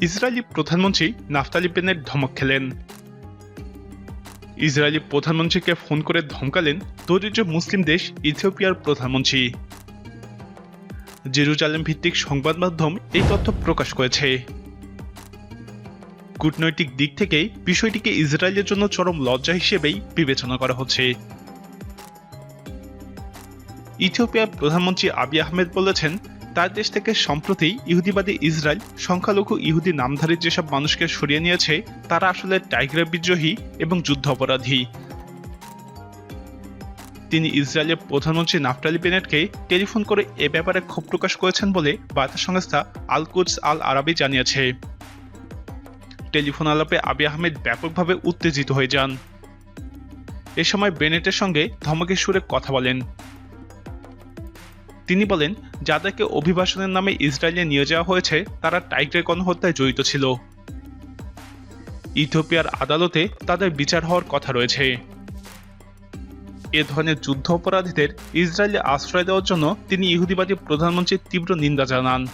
Israeli প্রধানমন্ত্রী Naftali পেনের ধমক খেলেন। ইসরায়েলি প্রধানমন্ত্রীকে ফোন করে ধমকালেন দরিদ্র মুসলিম দেশ ইথিওপিয়ার প্রধানমন্ত্রী। জেরুজালেম ভিত্তিক সংবাদ মাধ্যম এই তথ্য প্রকাশ করেছে। কূটনৈতিক দিক থেকে বিষয়টিকে ইসরায়েলের জন্য চরম লজ্জা হিসেবেই বিবেচনা করা হচ্ছে। ইথিওপিয়ার প্রধানমন্ত্রী আবি আহমেদ বলেছেন তার দেশ থেকে সম্প্রতি ইহুদিবাদী ইসরায়েল সংখ্যালঘু ইহুদি নামধারী যেসব মানুষকে সরিয়ে নিয়েছে, তারা আসলে টাইগ্রা বিদ্রোহী এবং যুদ্ধ অপরাধী। তিনি ইসরায়েলের প্রধানমন্ত্রী নাফটালি বেনেটকে টেলিফোন করে এ ব্যাপারে ক্ষোভ প্রকাশ করেছেন বলে বার্তা সংস্থা আল কুদস আল আরাবি জানিয়েছে। টেলিফোন আলাপে আবি আহমেদ ব্যাপকভাবে উত্তেজিত হয়ে যান। এ সময় বেনেটের সঙ্গে ধমকের সুরে কথা বলেন। তিনি বলেন, যাদেরকে অভিবাসনের নামে ইসরায়েলে নিয়ে যাওয়া হয়েছে, তারা টাইগ্রে গণহত্যায় জড়িত ছিল। ইথিওপিয়ার আদালতে তাদের বিচার হওয়ার কথা রয়েছে। এ ধরনের যুদ্ধ অপরাধীদের ইসরায়েলে আশ্রয় দেওয়ার জন্য তিনি ইহুদিবাদী প্রধানমন্ত্রীর তীব্র নিন্দা জানান।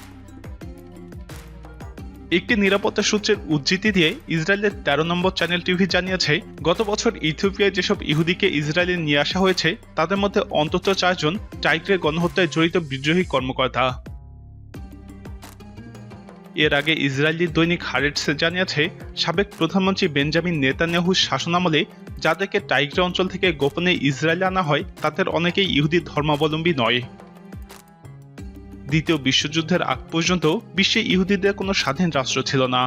একটি নিরাপত্তা সূত্রের উদ্ধৃতি দিয়ে ইসরায়েলের তেরো নম্বর চ্যানেল টিভি জানিয়েছে, গত বছর ইথিওপিয়ায় যেসব ইহুদিকে ইসরায়েলে নিয়ে আসা হয়েছে, তাদের মধ্যে অন্তত চারজন টাইগ্রে গণহত্যায় জড়িত বিদ্রোহী কর্মকর্তা। এর আগে ইসরায়েলি দৈনিক হারেটসে জানিয়েছে, সাবেক প্রধানমন্ত্রী বেঞ্জামিন নেতানিয়াহুর শাসনামলে যাদেরকে টাইগ্রে অঞ্চল থেকে গোপনে ইসরায়েলে আনা হয়, তাদের অনেকেই ইহুদি ধর্মাবলম্বী নয়। দ্বিতীয় বিশ্বযুদ্ধের আগ পর্যন্ত বিশ্বে ইহুদিদের কোনো স্বাধীন রাষ্ট্র ছিল না।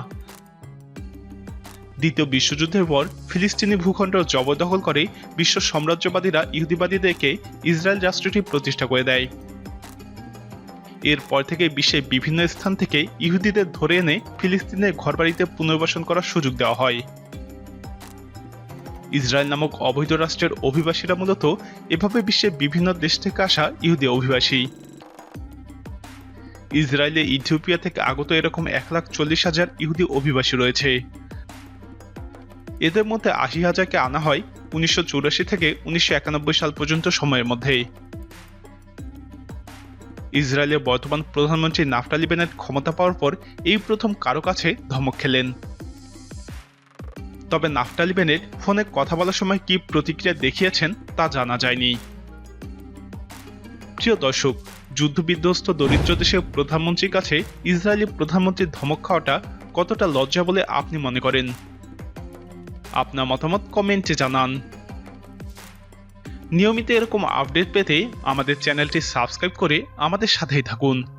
দ্বিতীয় বিশ্বযুদ্ধের পর ফিলিস্তিনি ভূখণ্ড জবরদখল করে বিশ্ব সাম্রাজ্যবাদীরা ইহুদিবাদীদেরকে ইসরায়েল রাষ্ট্রটি প্রতিষ্ঠা করে দেয়। এরপর থেকে বিশ্বের বিভিন্ন স্থান থেকে ইহুদিদের ধরে এনে ফিলিস্তিনের ঘরবাড়িতে পুনর্বাসন করার সুযোগ দেওয়া হয়। ইসরায়েল নামক অবৈধ রাষ্ট্রের অভিবাসীরা মূলত এভাবে বিশ্বের বিভিন্ন দেশ থেকে আসা ইহুদি অভিবাসী। ইসরায়েলে ইথিওপিয়া থেকে আগত এরকম এক লাখ চল্লিশ হাজার ইহুদি অভিবাসী রয়েছে। এদের মধ্যে আশি হাজারকে আনা হয় উনিশশো চুরাশি থেকে উনিশশো একানব্বই সাল পর্যন্ত সময়ের মধ্যে। ইসরায়েলের বর্তমান প্রধানমন্ত্রী নাফটালি বেনেট ক্ষমতা পাওয়ার পর এই প্রথম কারও কাছে ধমক খেলেন। তবে নাফটালি বেনেট ফোনে কথা বলার সময় কি প্রতিক্রিয়া দেখিয়েছেন তা জানা যায়নি। প্রিয় দর্শক। যুদ্ধবিধ্বস্ত দরিদ্র দেশের প্রধানমন্ত্রীর কাছে ইসরায়েলি প্রধানমন্ত্রীর ধমক খাওয়াটা কতটা লজ্জা বলে আপনি মনে করেন? আপনার মতামত কমেন্টে জানান। নিয়মিত এরকম আপডেট পেতে আমাদের চ্যানেলটি সাবস্ক্রাইব করে আমাদের সাথেই থাকুন।